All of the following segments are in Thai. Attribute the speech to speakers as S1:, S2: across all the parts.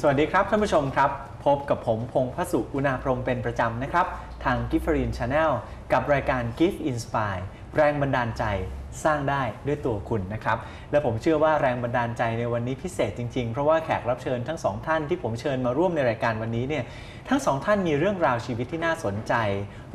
S1: สวัสดีครับท่านผู้ชมครับ พบกับผมพงพสุอุณาพรหมเป็นประจำนะครับ ทาง g i f f e r i n Channel กับรายการ Gift Inspire แรงบันดาลใจสร้างได้ด้วยตัวคุณนะครับ และผมเชื่อว่าแรงบันดาลใจในวันนี้พิเศษจริงๆ เพราะว่าแขกรับเชิญทั้งสองท่านที่ผมเชิญมาร่วมในรายการวันนี้เนี่ยทั้งสองท่านมีเรื่องราวชีวิตที่น่าสนใจ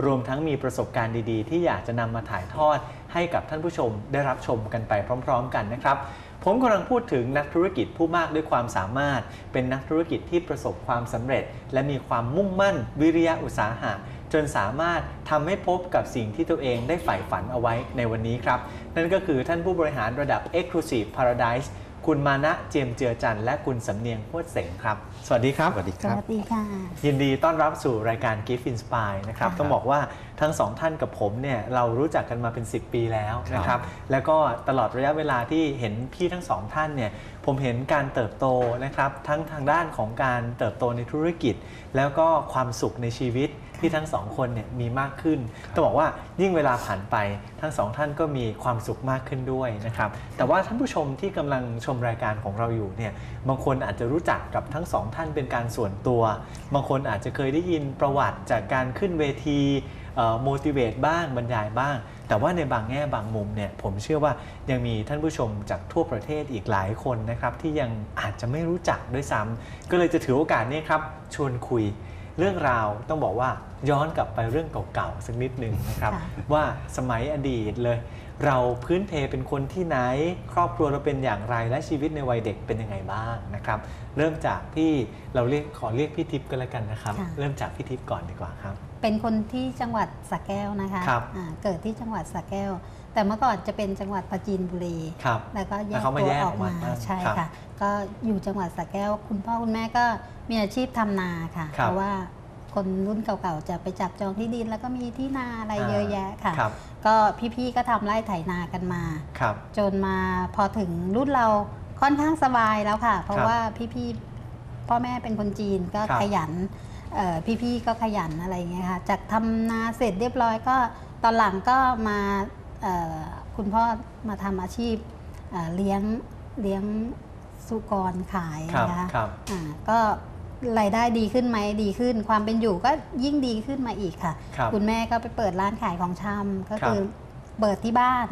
S1: รวมทั้งมีประสบการณ์ดีๆ ที่อยากจะนำมาถ่ายทอดให้กับท่านผู้ชมได้รับชมกันไปพร้อม ๆ กันนะครับผมกำลังพูดถึงนักธุรกิจผู้มากด้วยความสามารถ เป็นนักธุรกิจที่ประสบความสำเร็จ และมีความมุ่งมั่น วิริยะอุตสาหะ จนสามารถทำให้พบกับสิ่งที่ตัวเองได้ใฝ่ฝันเอาไว้ในวันนี้ครับ นั่นก็คือท่านผู้บริหารระดับ Exclusive Paradise คุณมานะเจียมเจือจันทร์และคุณสำเนียงพวดเสงครับ สวัสดีครับ
S2: สวัสดี
S3: ส
S2: ครับ
S3: วัสดีค่ะ
S1: ยินดีต้อนรับสู่รายการ Gift Inspire นะครับ
S3: ค่ะ
S1: ต้องบอกว่าทั้งสองท่านกับผมเนี่ยเรารู้จักกันมาเป็น 10 ปีแล้วนะค
S2: ครั
S1: รับ
S2: บ
S1: แล้วก็ตลอดระยะเวลาที่เห็นพี่ทั้งสองท่านเนี่ยผมเห็นการเติบโตนะครับ ทั้งทางด้านของการเติบโตในธุรกิจ แล้วก็ความสุขในชีวิต ที่ทั้งสองคนเนี่ยมีมากขึ้นต้องบอกว่ายิ่งเวลาผ่านไปทั้งสองท่านก็มีความสุขมากขึ้นด้วยนะครับแต่ว่าท่านผู้ชมที่กำลังชมรายการของเราอยู่เนี่ยบางคนอาจจะรู้จักกับทั้งสองท่านเป็นการส่วนตัว บางคนอาจจะเคยได้ยินประวัติจากการขึ้นเวทีโมดิเวตบ้างบรรยายบ้าง แต่ว่าในบางแง่บางมุมเนี่ยผมเชื่อว่ายังมีท่านผู้ชมจากทั่วประเทศอีกหลายคนนะครับที่ยังอาจจะไม่รู้จักด้วยซ้ำก็เลยจะถือโอกาสนี้ครับชวนคุยเรื่องราวต้องบอกว่า ย้อนกลับไปเรื่องเก่าๆสักนิดหนึ่งนะครับ
S3: ค่ะ
S1: ว่าสมัยอดีตเลย เราพื้นเพเป็นคนที่ไหน ครอบครัวเราเป็นอย่างไรและชีวิตในวัยเด็กเป็นยังไงบ้างนะครับ เริ่มจากพี่เราเรียกขอเรียกพี่ทิพย์ก็แล้วกันนะครับ
S3: ค่ะ
S1: เริ่มจากพี่ทิพย์ก่อนดีกว่าครับ
S3: เป็นคนที่จังหวัดสระแก้วนะคะ
S1: ครับ
S3: อ่าเกิดที่จังหวัดสระแก้ว แต่เมื่อก่อนจะเป็นจังหวัดปราจีนบุรี
S1: ครับ
S3: แล้วก็แย
S1: แล้ว
S3: ก
S1: เขามา
S3: ตัว
S1: แยก
S3: อ
S1: อ
S3: อ
S1: อกกมา
S3: มา
S1: บ้าง
S3: ใช่
S1: ครับ
S3: ค่ะ ก็อยู่จังหวัดสระแก้ว คุณพ่อคุณแม่ก็มีอาชีพทำนาค่ะ
S1: ครับ
S3: เพราะว่า คนรุ่นเก่าๆจะไปจับจองที่ดิน แล้วก็มีที่นาอะไรเยอะแยะค่ะ
S1: ครับ
S3: ก็พี่ๆก็ทำไร่ไถนากันมา
S1: ครับ
S3: จนมาพอถึงรุ่นเราค่อนข้างสบายแล้วค่ะ เพราะ
S1: ครับ
S3: ว่าพี่ๆพ่อแม่เป็นคนจีนก็
S1: ครับ
S3: ขยันเอ่อพี่ๆก็ขยันอะไรอย่างเงี้ยค่ะจากทำนาเสร็จเรียบร้อยก็ตอนหลังก็มาเอ่อคุณพ่อมาทำอาชีพเอ่อเลี้ยงเลี้ยงสุกรขาย
S1: ครับ
S3: นะคะ
S1: ครับ
S3: อ่าก็ รายได้ดีขึ้นไหมดีขึ้น ความเป็นอยู่ก็ยิ่งดีขึ้นมาอีกค่ะ
S1: ครับ
S3: คุณแม่ก็ไปเปิดร้านขายของชำก็
S1: ครับ
S3: คือเปิดที่บ้าน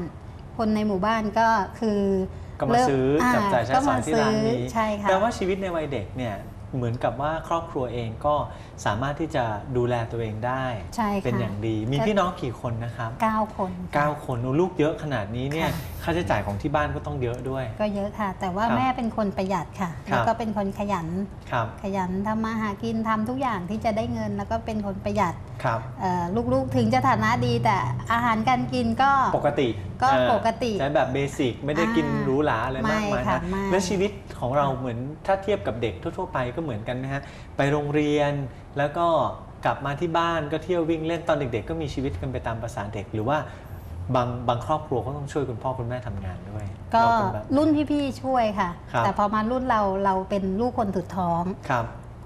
S3: คนในหมู่บ้านก็คือ
S1: ก็มา
S3: เริ่
S1: ซื้อจับจ่ายใช้
S3: ก็
S1: สอ
S3: มาย
S1: ที่ร้านนี้
S3: ซื้อใช่ค่ะ
S1: แปลว่าชีวิตในวัยเด็กเนี่ย เหมือนกับว่าครอบครัวเองก็สามารถที่จะดูแลตัวเองได้
S3: ใช่ค่ะ
S1: เป็นอย่างดี มี
S3: ก็
S1: พี่น้องกี่คนนะครับ
S3: เก้าคนค่ะ
S1: 9คนโอ้ลูกเยอะขนาดนี้เนี่ย
S3: ค่ะ
S1: ค่าใช้จ่ายของที่บ้านก็ต้องเยอะด้วย
S3: ก็เยอะค่ะ แต่ว่า
S1: ครับ
S3: แม่เป็นคนประหยัดค่ะ
S1: ครับ
S3: แล้วก็เป็นคนขยัน
S1: ครับ
S3: ขยันทำมาหากินทำทุกอย่างที่จะได้เงิน แล้วก็เป็นคนประหยัด
S1: ครับ
S3: เอ่อลูกๆถึงจะฐานะดีแต่อาหารการกินก็
S1: ปกติ
S3: ก็
S1: เอ่อ
S3: ปกติ
S1: ใช้แบบเบสิกไม่ได้กิน
S3: อ่า
S1: หรูหราอะไรมากมาย
S3: ไม่ค่ะ
S1: นะ
S3: ไม่
S1: และชีวิตของเราเหมือนถ้าเทียบกับเด็กทั่ว ๆ ไปก็เหมือนกันนะฮะไปโรงเรียนแล้วก็กลับมาที่บ้านก็เที่ยววิ่งเล่นตอนเด็ก ๆ ก็มีชีวิตกันไปตามภาษาเด็กหรือว่าบางบางครอบครัวก็ต้องช่วยคุณพ่อคุณแม่ทำงานด้วย
S3: ก็
S1: เราเป็นแบบ
S3: รุ่นพี่ๆช่วยค่ะ
S1: ครับ
S3: แต่พอมารุ่นเราเราเป็นลูกคนสุดท้อง
S1: ครับ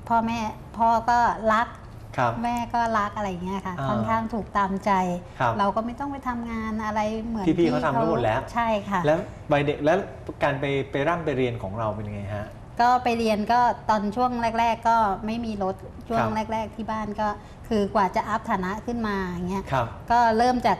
S3: พ่อแม่พ่อก็รัก
S1: ครับ
S3: แม่ก็รักอะไรอย่างเงี้ยค่ะ
S1: อ่า
S3: ค่อนข้างถูกตามใจ
S1: ครับ
S3: เราก็ไม่ต้องไปทำงานอะไรเหมือน
S1: พี่ๆเขาทำกันหมดแล้ว
S3: ใช่ค่ะ
S1: แล้ววัยเด็กแล้วการไปไปร่ำไปเรียนของเราเป็นยังไงฮะ
S3: ก็ไปเรียนก็ตอนช่วงแรก ๆ ก็ไม่มีรถช่ว
S1: ค
S3: ง
S1: รับ
S3: แรก ๆ ที่บ้านก็คือกว่าจะอัพฐานะขึ้นมาอย่างเงี้ย
S1: ครับ
S3: ก็เริ่มจาก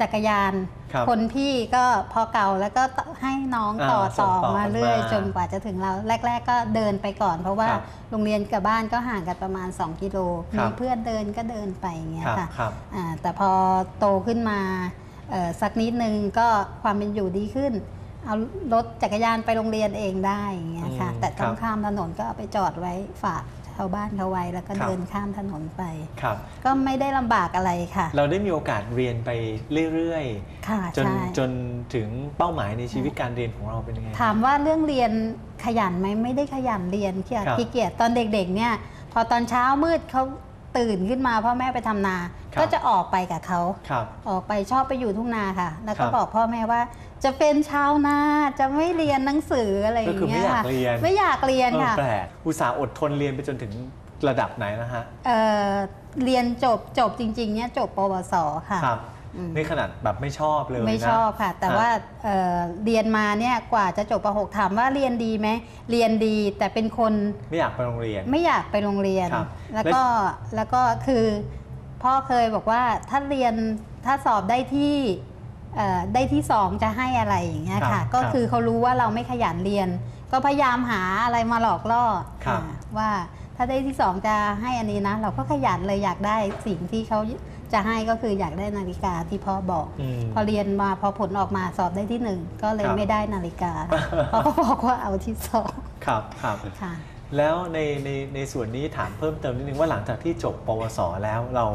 S3: จักรยาน
S1: ครับ
S3: คนพี่ก็พอเก่าแล้วก็ให้น้องต่อ
S1: อ่าส่
S3: ต่
S1: ง
S3: อ
S1: ต่อ
S3: มา
S1: กัน
S3: เรื่อย
S1: มา
S3: จนกว่าจะถึงเราแรก ๆ ก็เดินไปก่อน เพราะว่า
S1: ครับ
S3: โรงเรียนกับบ้านก็ห่างกันประมาณ 2 กิโล
S1: ครั
S3: มี
S1: บ
S3: เพื่อนเดินก็เดินไปอย่างเงี้ย
S1: ครับ
S3: ค่ะ
S1: ครับ
S3: อ่าแต่พอโตขึ้นมาเอ่อสักนิดนึงก็ความเป็นอยู่ดีขึ้น เอารถจักรยานไปโรงเรียนเองได้อย่างเงี้ยค่ะ
S1: อืม
S3: แต่ต้อง
S1: ครับ
S3: ข้ามถนนก็เอาไปจอดไว้ฝาก ชาวบ้านเขาไว้ แล้วก็
S1: ครับ
S3: เดินข้ามถนนไป
S1: ครับ
S3: ก็ไม่ได้ลำบากอะไรค่ะ
S1: เราได้มีโอกาสเรียนไปเรื่อย
S3: ค่ะ
S1: ๆ จน
S3: ใช่
S1: จนถึงเป้าหมายในชีวิตการเรียนของเราเป็นยังไง
S3: ถามว่าเรื่องเรียนขยันไหมไม่ได้ขยันเรียนขี้
S1: ครับ
S3: ขี้เกียจตอนเด็กๆเนี่ย พอตอนเช้ามืดเขาตื่นขึ้นมาพ่อแม่ไปทำนา
S1: ครับ
S3: ก็จะออกไปกับเขา
S1: ครับ
S3: ออกไปชอบไปอยู่ทุ่งนาค่ะ แล้ว
S1: ครั
S3: ก็
S1: บ
S3: บอกพ่อแม่ว่า จะเป็นชาวนาจะไม่เรียนหนังสืออะไรอ
S1: ก็
S3: ย่าง
S1: คือไม่
S3: เงี้ย
S1: อยาก
S3: ค่ะ
S1: เรียน
S3: ไม่อยากเรียน
S1: เออ
S3: ค่ะ
S1: แปลกอุตส่าห์อดทนเรียนไปจนถึงระดับไหนนะฮะ
S3: เอ่อเรียนจบจบจริง ๆ เนี่ยจบปวสค่ะ
S1: ครับ
S3: อืม
S1: นี่ขนาดแบบไม่ชอบเลยนะ
S3: ไม่ชอบค่ะ แต่
S1: ฮะ
S3: ว่าเอ่อเรียนมาเนี่ยกว่าจะจบประหกถามว่าเรียนดีไหมเรียนดีแต่เป็นคน
S1: ไม่อยากไปโรงเรียน
S3: ไม่อยากไปโรงเรียน
S1: ครับ
S3: แล้วก็แล้วก็คือพ่อเคยบอกว่าถ้าเรียนถ้าสอบได้ที่เอ่อ ได้ที่สองจะให้อะไรอย่างเงี้ย
S1: ครั
S3: ค่ะ
S1: บ
S3: ก็
S1: ครับ
S3: คือเขารู้ว่าเราไม่ขยันเรียน ก็พยายามหาอะไรมาหลอกล่อ
S1: ครับ
S3: อ่าว่าถ้าได้ที่สองจะให้อันนี้นะ เราก็ขยันเลยอยากได้สิ่งที่เขาจะให้ก็คืออยากได้นาฬิกาที่พ่อบอก
S1: อืม
S3: พอเรียนมาพอผลออกมาสอบได้ที่หนึ่งก็เลย
S1: ครับ
S3: ไม่ได้นาฬิกาเขาก็บอกว่าเอาที่สอง
S1: ครับครับ
S3: ค่ะ
S1: แล้วในในในส่วนนี้ถามเพิ่มเติมนิดนึงว่าหลังจากที่จบปวสแล้วเรา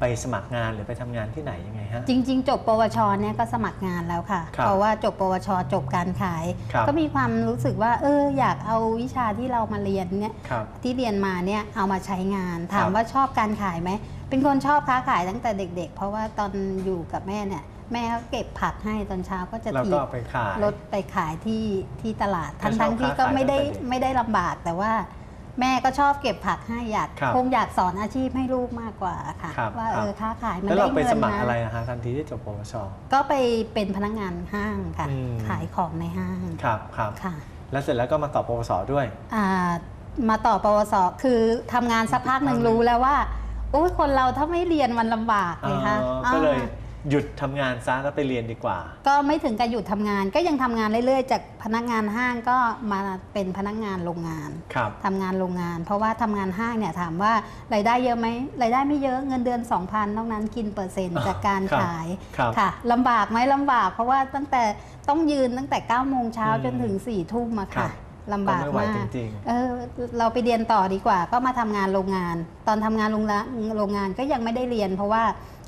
S1: ไปสมัครงานหรือไปทำงานที่ไหนยังไงฮะ
S3: จริง ๆ จบปวชเนี่ยก็สมัครงานแล้วค่ะ
S1: ครับ
S3: เพราะว่าจบปวชจบการขาย
S1: ครับ
S3: ก็มีความรู้สึกว่า เอออยากเอาวิชาที่เรามาเรียนเนี่ย
S1: ครับ
S3: ที่เรียนมาเนี่ยเอามาใช้งาน ถา
S1: ค
S3: ม
S1: รับ
S3: ว่าชอบการขายไหมเป็นคนชอบค้าขายตั้งแต่เด็ก ๆ เพราะว่าตอนอยู่กับแม่เนี่ยแม่เขาเก็บผักให้ตอนเช้าก็จะ
S1: แล้ว
S3: ถี
S1: ก็
S3: บ
S1: เอาไปขาย
S3: รถไปขายที่ที่ตลาด
S1: ก็
S3: ทั้ง
S1: ชอบ
S3: ทั้งๆที่
S1: ค้า
S3: ก็
S1: ขาย
S3: ไม่ได้
S1: ตั้งแต่เด็ก
S3: ไม่ได้ลำบากแต่ว่า แม่ก็ชอบเก็บผักให้อยาก
S1: ครับ
S3: คงอยากสอนอาชีพให้ลูกมากกว่าค่ะ
S1: ครับ
S3: ว่า
S1: ครับ
S3: เออค้าขายมัน
S1: แล้ว
S3: ได้
S1: เราไป
S3: เงิ
S1: ส
S3: น
S1: มัคร
S3: นะ
S1: อะไรนะฮะทันทีที่จบปวช
S3: ก็ไปเป็นพนักงานห้างค่ะ
S1: อืม
S3: ขายของในห้าง
S1: ครับครับ
S3: ค่ะ
S1: แล้วเสร็จแล้วก็มาต่อปวสด้วย
S3: อ่ามาต่อปวสคือทำงานสักพักหนึ่งรู้แล้วว่าโอ้ยคนเราถ้าไม่เรียนมันลำบากเลยค่ะ
S1: อ๋อก็เลย
S3: อ่า
S1: หยุดทำงานซะแล้วไปเรียนดีกว่า
S3: ก็ไม่ถึงกับหยุดทำงาน ก็ยังทำงานเรื่อยๆ จากพนักงานห้างก็มาเป็นพนักงานโรงงาน
S1: ครับ
S3: ทำงานโรงงาน เพราะว่าทำงานห้างเนี่ยถามว่ารายได้เยอะไหมรายได้ไม่เยอะเงินเดือน 2,000นอกนั้นกินเปอร์เซ็นต์จากการ
S1: ครับ
S3: ขาย
S1: ครับ
S3: ค่ะลำบากไหมลำบาก เพราะว่าตั้งแต่ต้องยืนตั้งแต่9ก้าโมงเช้า
S1: อืม
S3: จนถึง4ี่ทุ่มอะ
S1: ครั
S3: ค่ะ
S1: บ
S3: ลำบาก
S1: ก็ไม่ไหว
S3: มาก
S1: จริง
S3: เออเราไปเรียนต่อดีกว่าก็มาทำงานโรงงาน ตอนทำงานโรงละโรงงานก็ยังไม่ได้เรียน เพราะว่า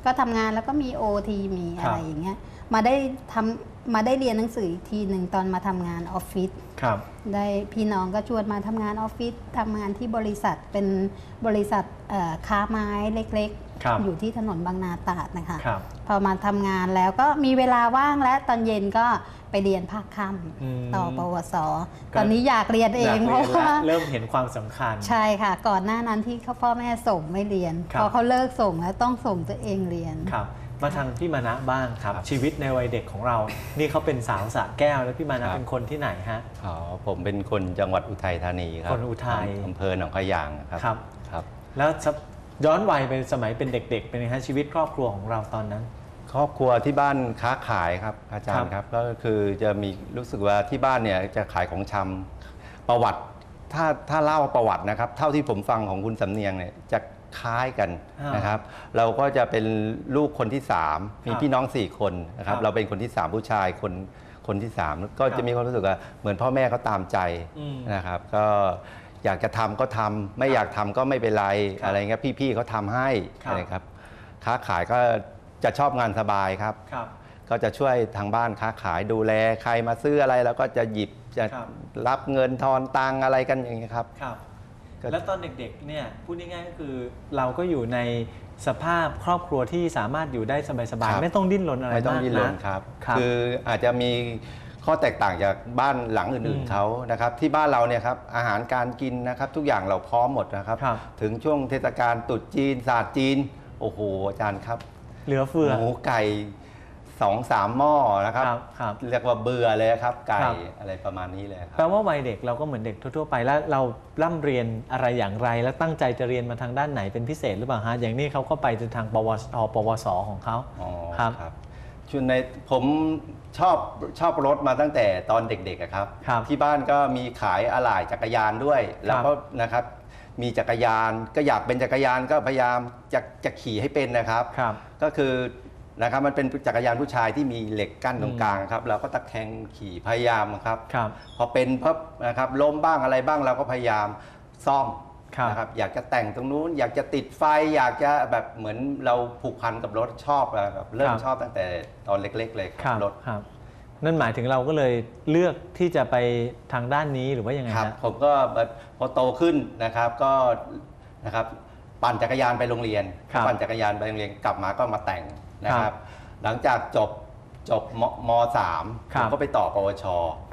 S3: ก็ทำงานแล้วก็มีโอทีมีอะไรอย่างเงี้ยมาได้ทำ มาได้เรียนหนังสืออีกทีหนึ่งตอนมาทำงานออฟฟิศ
S1: ครับ
S3: ได้พี่น้องก็ชวนมาทำงานออฟฟิศทำงานที่บริษัทเป็นบริษัทเอ่อค้าไม้เล็ก
S1: ครับ
S3: ๆ อยู่ที่ถนนบางนาตราดนะคะ
S1: ครับ
S3: พอมาทำงานแล้วก็มีเวลาว่างและตอนเย็นก็ไปเรียนภาคค่
S1: อืมำ
S3: ต่อปวส
S1: ก็
S3: ตอนนี้อยากเรียนเอง
S1: ยาก
S3: เพ
S1: เรีย
S3: ราะ
S1: น
S3: ว่า
S1: แล้วเริ่มเห็นความสำคัญ
S3: ใช่ค่ะ ก่อนหน้านั้นที่เขาพ่อแม่ส่งไม่เรียน
S1: ครับ
S3: พอเขาเลิกส่งแล้วต้องส่งตัวเองเรียน
S1: ครับ มาทางพี่มานะบ้างครับ
S2: ครับ
S1: ชีวิตในวัยเด็กของเรา นี่เขาเป็นสาวสระแก้วแล้วพี่มานะครับ เป็นคนที่ไหนฮะ
S2: อ๋อผมเป็นคนจังหวัดอุทัยธานีครับ
S1: คนอุทัย
S2: อำเภอหนองขยางครับ
S1: ครับ
S2: ครับ
S1: แล้วสักย้อนวัยไปสมัยเป็นเด็ก ๆ เป็นไงฮะชีวิตครอบครัวของเราตอนนั้น
S2: ครอบครัวที่บ้านค้าขายครับอาจารย์ครับก็คือจะมีรู้สึกว่าที่บ้านเนี่ยจะขายของชำประวัติถ้าถ้าเล่าประวัตินะครับ เท่าที่ผมฟังของคุณสำเนียงเนี่ยจะ คล้ายกัน
S1: อ่าน
S2: นะครับ เราก็จะเป็นลูกคนที่สามมี
S1: ครับ
S2: พี่น้องสี่คนนะครับ
S1: ครับ
S2: เราเป็นคนที่สามผู้ชายคนคนที่สามก็
S1: ครั
S2: จะ
S1: บ
S2: มีความรู้สึกว่าเหมือนพ่อแม่เขาตามใจ
S1: อืม
S2: นะครับ ก็อยากจะทำก็ทำไม่อยากทำก็ไม่เป็นไร
S1: ครับ
S2: อะไรเงี้ยพี่ๆเขาทำให้
S1: ครับ
S2: อะไรครับ ค้าขายก็จะชอบงานสบายครับ
S1: ครับ
S2: ก็จะช่วยทางบ้านค้าขายดูแลใครมาซื้ออะไร แล้วก็จะหยิบจะ
S1: ครับ
S2: รับเงินทอนตังอะไรกันอย่างเงี้ยครับ
S1: ครับ
S2: ก็
S1: แล้วตอนเด็กๆเนี่ยพูดง่ายๆก็คือเราก็อยู่ในสภาพครอบครัวที่สามารถอยู่ได้สบาย
S2: ครั
S1: ๆ
S2: บ
S1: ไม่ต้องดิ้นรนอะไร
S2: ไม่ต้อง
S1: มาก
S2: ดิ้นรน
S1: นะครับครับ
S2: คืออาจจะมีข้อแตกต่างจากบ้านหลังอื่น
S1: อืม
S2: ๆเขานะครับ ที่บ้านเราเนี่ยครับอาหารการกินนะครับทุกอย่างเราพร้อมหมดนะครับ
S1: ครับ
S2: ถึงช่วงเทศกาลตรุษจีนศาสตร์จีน โอ้โหอาจารย์ครับ
S1: เหลือเฟือ
S2: หมูไก่ สองสามหม้อนะครับ
S1: ครับครับ
S2: เรียกว่าเบื่อเลยครับไก่
S1: ครับ
S2: อะไรประมาณนี้เลยค
S1: แปล
S2: รับ
S1: ว่าวัยเด็กเราก็เหมือนเด็กทั่วๆไปแล้วเราร่ำเรียนอะไรอย่างไร แล้วตั้งใจจะเรียนมาทางด้านไหนเป็นพิเศษหรือเปล่าฮะอย่างนี้เขาก็ไปจนทางปวสปวสของเขา
S2: อ๋อ
S1: ครับ
S2: ครับ ชุดในผมชอบชอบรถมาตั้งแต่ตอนเด็กๆอะครับ
S1: ครับ
S2: ที่บ้านก็มีขายอะไหล่จักรยานด้วย แล้วก็นะครับ มีจักรยานก็อยากเป็นจักรยานก็พยายามจะจะขี่ให้เป็นนะครับ
S1: ครับ
S2: ก็คือ นะครับมันเป็นจักรยานผู้ชายที่มีเหล็กกั้นตร
S1: อื
S2: ง
S1: ม
S2: กลางครับเราก็ตะแคงขี่พยายามครับ
S1: ครับ
S2: พอเป็นพับนะครับล้มบ้างอะไรบ้างเราก็พยายามซ่อม
S1: ครับ
S2: นะครับอยากจะแต่งตรงนู้น อยากจะติดไฟอยากจะแบบเหมือนเราผูกพันกับรถชอบอะครับเริ่
S1: ค
S2: ม
S1: รับ
S2: ชอบตั้งแต่ตอนเล็ก ๆ เลยค
S1: ครั
S2: รับบรถ
S1: ครับนั่นหมายถึงเราก็เลยเลือกที่จะไปทางด้านนี้หรือว่ายังไง
S2: ครับ
S1: ฮะ
S2: ผมก็แบบพอโตขึ้นนะครับก็นะครับปั่นจักรยานไปโรงเรียน
S1: ครับ
S2: ปั่นจักรยานไปโรงเรียนกลับมาก็มาแต่ง นะค
S1: ครั
S2: รับ
S1: บ
S2: หลังจากจบจบมมสาม
S1: ครั
S2: ผ
S1: บ
S2: มก็ไปต่อปวช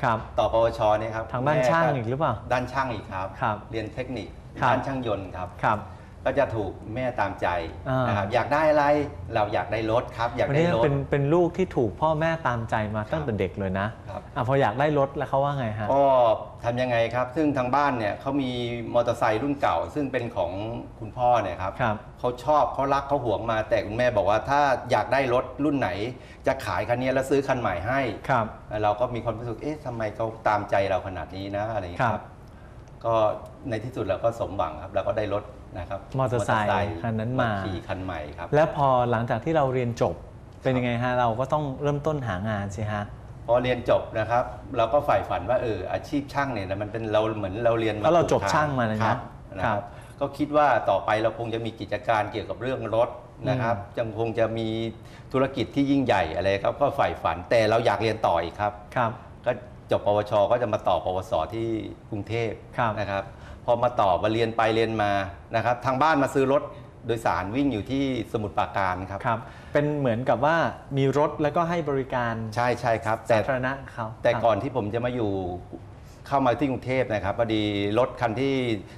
S1: ครับ
S2: ต่อปวชเนี่ยครับ
S1: ทางด้าน
S2: แม่
S1: ช่างอีกหรือเปล่า
S2: ด้านช่างอีกครับ
S1: ครับ
S2: เรียนเทคนิค
S1: ครับ
S2: ด้านช่างยนต์ครับ
S1: ครับ
S2: ก็จะถูกแม่ตามใจ
S1: อ่าน
S2: นะครับอยากได้อะไรเราอยากได้รถครับ อยาก
S1: วัน
S2: ได้
S1: นี้
S2: รถ
S1: เป็นเป็นลูกที่ถูกพ่อแม่ตามใจมาตั้งแต่เด็กเลยนะครับ อะพออยากได้รถแล้วเขาว่าไงฮะ
S2: ก็ทำยังไงครับ ซึ่งทางบ้านเนี่ยเขามีมอเตอร์ไซค์รุ่นเก่า ซึ่งเป็นของคุณพ่อเนี่ยครับ
S1: ครับ
S2: เขาชอบเขารักเขาหวงมาแต่คุณแม่บอกว่าถ้าอยากได้รถรุ่นไหน จะขายคันนี้แล้วซื้อคันใหม่ให้
S1: ครับ
S2: เราก็มีความรู้สึก เอ๊ะทำไมเขาตามใจเราขนาดนี้นะอะไรอย่างเงี้ย
S1: ค
S2: ค
S1: รั
S2: รับ บ ก็ในที่สุดเราก็สมหวังครับ เราก็ได้รถ นะครับ
S1: มอเตอร์ไซค์คันนั้นมา
S2: ขี่คันใหม่ครับ
S1: แล้วพอหลังจากที่เราเรียนจบเป็นยังไงฮะเราก็ต้องเริ่มต้นหางานสิฮะ
S2: พอเรียนจบนะครับ เราก็ใฝ่ฝันว่าเอออาชีพช่างเนี่ยนะมันเป็นเราเหมือนเราเรียน
S1: เพราะเรา
S2: ถูก
S1: จบช่างมานะ
S2: ครั
S1: นะ
S2: บนะครับ ก็คิดว่าต่อไปเราคงจะมีกิจการเกี่ยวกับเรื่องรถนะครับยังคงจะมีธุรกิจที่ยิ่งใหญ่อะไรครับก็ใฝ่ฝันแต่เราอยากเรียนต่ออีกครับ
S1: ครับ
S2: ก็จบปวชก็จะมาต่อปวสที่กรุงเทพ
S1: ครับ
S2: นะครับ พอมาต่อมาเรียนไปเรียนมานะครับทางบ้านมาซื้อรถโดยสารวิ่งอยู่ที่สมุทรปราการครับ
S1: ครับ เป็นเหมือนกับว่ามีรถแล้วก็ให้บริการ
S2: ใช่ใช่ครับแต่
S1: สาธารณะเขา
S2: แต่
S1: ครับ
S2: ก่อนที่ผมจะมาอยู่เข้ามาที่กรุงเทพนะครับพอดีรถคันที่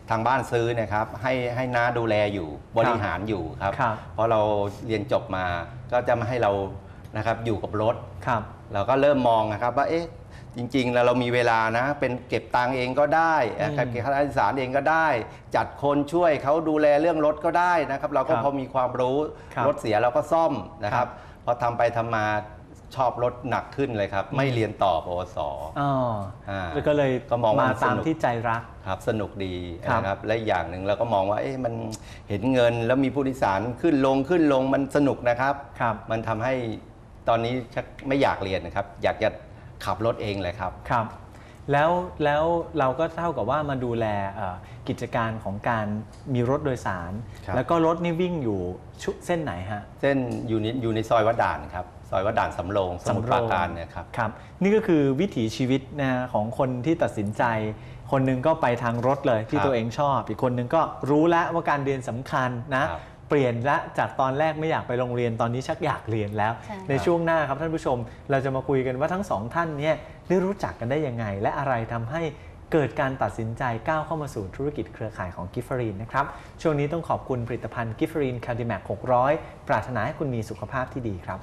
S2: ทางบ้านซื้อเนะครับ ให้ให้น้าดูแลอยู่บริหารอยู่ครับ
S1: ครับ
S2: เพราะเราเรียนจบมาก็จะมาให้เรานะครับอยู่กับรถ
S1: ครับ
S2: เราก็เริ่มมองนะครับว่าเอ๊ะ จริงๆ แล้วเรามีเวลานะ เป็นเก็บตังค์เองก็ได้
S1: อืม
S2: เก็บค่าโดยสารเองก็ได้ จัดคนช่วยเขาดูแลเรื่องรถก็ได้นะครับ เราก็
S1: ครับ
S2: พอมีความรู้
S1: ครับ
S2: รถเสียเราก็ซ่อมนะค
S1: ครั
S2: รับบพอทำไปทำมาชอบรถหนักขึ้นเลยครับ ไม่เรียนต่อปวส
S1: อ๋อ
S2: อ่า
S1: แล้วก็เลย
S2: ก็มองว่า
S1: มา
S2: มันสนุก
S1: ตามที่ใจรัก
S2: ครับสนุกดี
S1: ครับ
S2: นะครับและอีกอย่างหนึ่งเราก็มองว่าเอ๊ะมันเห็นเงินแล้วมีผู้โดยสารขึ้นลงขึ้นลงมันสนุกนะครับ
S1: ครับ
S2: มันทำให้ตอนนี้ชักไม่อยากเรียนนะครับ อยากจะ ขับรถเองเลยครับ
S1: ครับ แล้วแล้วเราก็เท่ากับว่ามาดูแลเอ่อกิจการของการมีรถโดยสาร
S2: ครับ
S1: แล้วก็รถนี่วิ่งอยู่ชุเส้นไหนฮะ
S2: เส้นอยู่ในอยู่ในซอยวัดด่านครับซอยวัดด่านสำโรงสมุทรปราการเนี่ยครับ
S1: ครับนี่ก็คือวิถีชีวิตนะของคนที่ตัดสินใจ คนหนึงก็ไปทางรถเลยที่
S2: ครับ
S1: ตัวเองชอบ อีกคนหนึงก็รู้แล้วว่าการเรียนสำคัญนะ
S2: ครับ
S1: เปลี่ยนละจากตอนแรกไม่อยากไปโรงเรียนตอนนี้ชักอยากเรียนแล้ว
S3: ใช่
S1: ในช่วงหน้าครับท่านผู้ชม เราจะมาคุยกันว่าทั้งสองท่านเนี่ยได้รู้จักกันได้ยังไง และอะไรทำให้เกิดการตัดสินใจก้าวเข้ามาสู่ธุรกิจเครือข่ายของกิฟฟรีนนะครับช่วงนี้ต้องขอบคุณผลิตภัณฑ์กิฟฟรีนคาร์ดิแมก600 ปรารถนาให้คุณมีสุขภาพที่ดีครับ